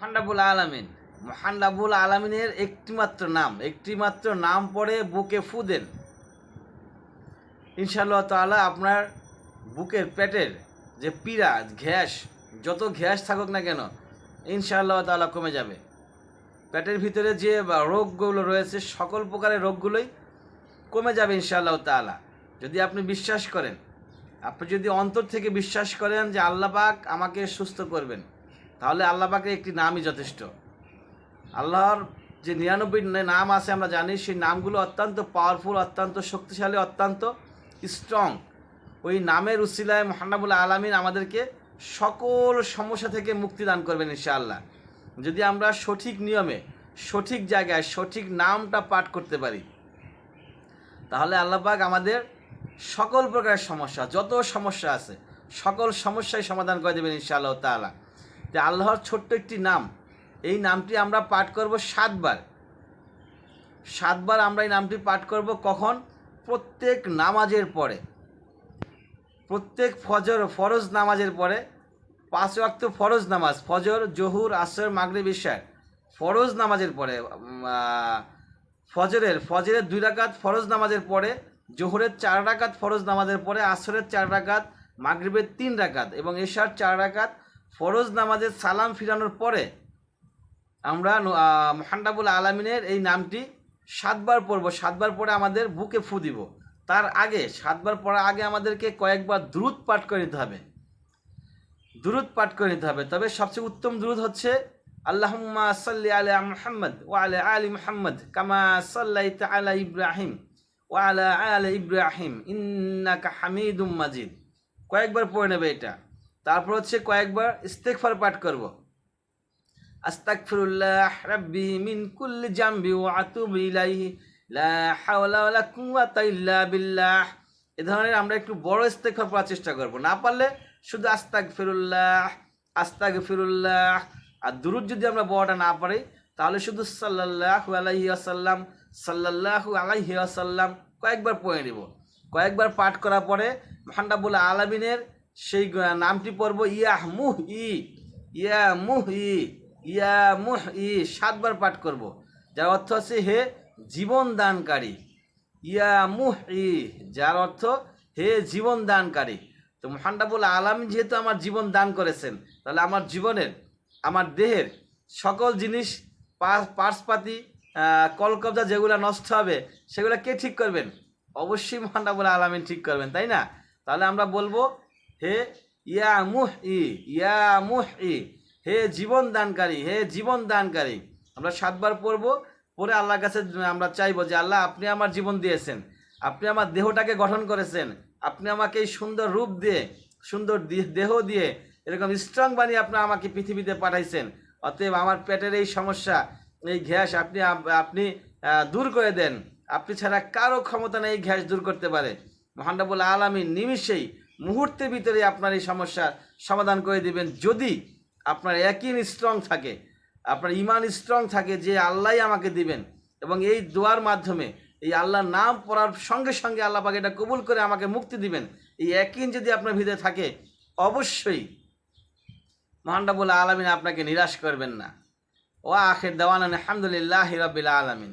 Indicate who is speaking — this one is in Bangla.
Speaker 1: মহান্ডাবুল আলামিন। মহান্ডাবুল আলামিনের একটিমাত্র নাম একটিমাত্র নাম পড়ে বুকে ফু দেন। ইনশাআল্লাহ তাআলা আপনার বুকের পেটের যে পীড়া, ঘ্যাস, যত ঘ্যাস থাকুক না কেন, ইনশাআল্লাহ তাআলা কমে যাবে। পেটের ভিতরে যে রোগগুলো রয়েছে, সকল প্রকারের রোগগুলোই কমে যাবে ইনশাআল্লাহ তাআলা। যদি আপনি বিশ্বাস করেন, আপনি যদি অন্তর থেকে বিশ্বাস করেন যে আল্লাহ পাক আমাকে সুস্থ করবেন তাহলে আল্লাহ পাকের একটি নামই যথেষ্ট। আল্লাহর যে নিরানব্বই নাম আছে আমরা জানি, সেই নামগুলো অত্যন্ত পাওয়ারফুল অত্যন্ত শক্তিশালী, অত্যন্ত স্ট্রং ওই নামের উসিলায় মহানাবুল আলমিন আমাদেরকে সকল সমস্যা থেকে মুক্তি দান করবেন ইনশাআল্লাহ। যদি আমরা সঠিক নিয়মে, সঠিক জায়গায়, সঠিক নামটা পাঠ করতে পারি, তাহলে আল্লাপাক আমাদের সকল প্রকারের সমস্যা, যত সমস্যা আছে, সকল সমস্যাই সমাধান করে দেবেন ইনশাআল্লাহ তাআলা। যে আল্লাহর ছোট্ট একটি নাম, এই নামটি আমরা পাঠ করব সাতবার। সাতবার আমরা এই নামটি পাঠ করব কখন? প্রত্যেক নামাজের পরে। প্রত্যেক ফজর, ফরজ নামাজের পরে। পাঁচ ওয়াক্ত ফরজ নামাজ, ফজর, জহুর, আসর, মাগরিব, ইশার। ফরজ নামাজের পরে ফজরের ফজরের দুই রাকাত ফরজ নামাজের পরে, জোহরের চার রাকাত ফরজ নামাজের পরে, আসরের চার রাকাত, মাগরিবের তিন রাকাত এবং এশার চার রাকাত ফরজ নামাজের সালাম ফিরানোর পরে আমরা মহান্ডাবুল আলমিনের এই নামটি সাতবার পড়ব। সাতবার পরে আমাদের বুকে ফু দিব। তার আগে, সাতবার পড়ার আগে আমাদেরকে কয়েকবার দ্রুত পাঠ করে নিতে হবে। দ্রুত পাঠ করে নিতে হবে। তবে সবচেয়ে উত্তম দ্রুত হচ্ছে, আল্লাহুম্মা সাল্লি আলা মুহাম্মদ ওয়া আলা আলি মুহাম্মদ কামা সাল্লাইতা আলা ইব্রাহিম ওয়া আলা আলি ইব্রাহিম ইন্নাকা হামিদুম মাজিদ। কয়েকবার পড়ে নেবে এটা। তারপর হচ্ছে কয়েকবার ইস্তেগফার পাঠ করব। আস্তাগফিরুল্লাহ রাব্বি মিন কুল্লি জামবি ওয়া আতুবু ইলাইহি, লা হাওলা ওয়ালা কুওয়াতা ইল্লা বিল্লাহ। এ ধরনের আমরা একটু বড় ইস্তেগফার পড়ার চেষ্টা করব। না পারলে শুধু আস্তাগফিরুল্লাহ আস্তাগফিরুল্লাহ। আর দুরুদ যদি আমরা বড়টা না পারি, তাহলে শুধু সাল্লাল্লাহু আলাইহি ওয়াসাল্লাম, সাল্লাল্লাহু আলাইহি ওয়াসাল্লাম কয়েকবার পড়ে নিব। কয়েকবার পাঠ করার পরে ভান্ডাবুল আলামিনের সেই নামটি পড়ব ইয়াহ মুহ ই ইয়া মুহ ই ইয়া মুহ ই সাতবার পাঠ করব। যার অর্থ আছে হে জীবন দানকারী ইয়া মুহ ই যার অর্থ হে জীবন দানকারী তো মহান্ডাবুল আলাম যেহেতু আমার জীবন দান করেছেন, তাহলে আমার জীবনের, আমার দেহের সকল জিনিস পার্সপাতি কলকবজা যেগুলো নষ্ট হবে, সেগুলো কে ঠিক করবেন? অবশ্যই মহান্ডাবুল আলামিন ঠিক করবেন, তাই না? তাহলে আমরা বলব হে ইয়া মুহ ই ইয়া মুহ ই হে জীবন দানকারী হে জীবন দানকারী আমরা সাতবার পড়ব পরে আল্লাহর কাছে আমরা চাইব যে, আল্লাহ, আপনি আমার জীবন দিয়েছেন, আপনি আমার দেহটাকে গঠন করেছেন, আপনি আমাকে এই সুন্দর রূপ দিয়ে, সুন্দর দেহ দিয়ে এরকম স্ট্রং বানিয়ে আপনি আমাকে পৃথিবীতে পাঠাইছেন। অতএব আমার পেটের এই সমস্যা, এই গ্যাস আপনি আপনি দূর করে দেন। আপনি ছাড়া কারও ক্ষমতা নেই গ্যাস দূর করতে পারে। মহানবুল আলমী নিমিষেই মুহূর্তের ভিতরে আপনার এই সমস্যার সমাধান করে দিবেন। যদি আপনার একই স্ট্রং থাকে, আপনার ইমান স্ট্রং থাকে যে আল্লাহই আমাকে দিবেন এবং এই দোয়ার মাধ্যমে এই আল্লাহর নাম পড়ার সঙ্গে সঙ্গে আল্লাহ পাকে এটা কবুল করে আমাকে মুক্তি দিবেন, এই একই যদি আপনার ভিতরে থাকে, অবশ্যই মহানবুল আলমিন আপনাকে নিরাশ করবেন না। ও আখের দেওয়ান আলহামদুলিল্লাহ রবিল আলমিন।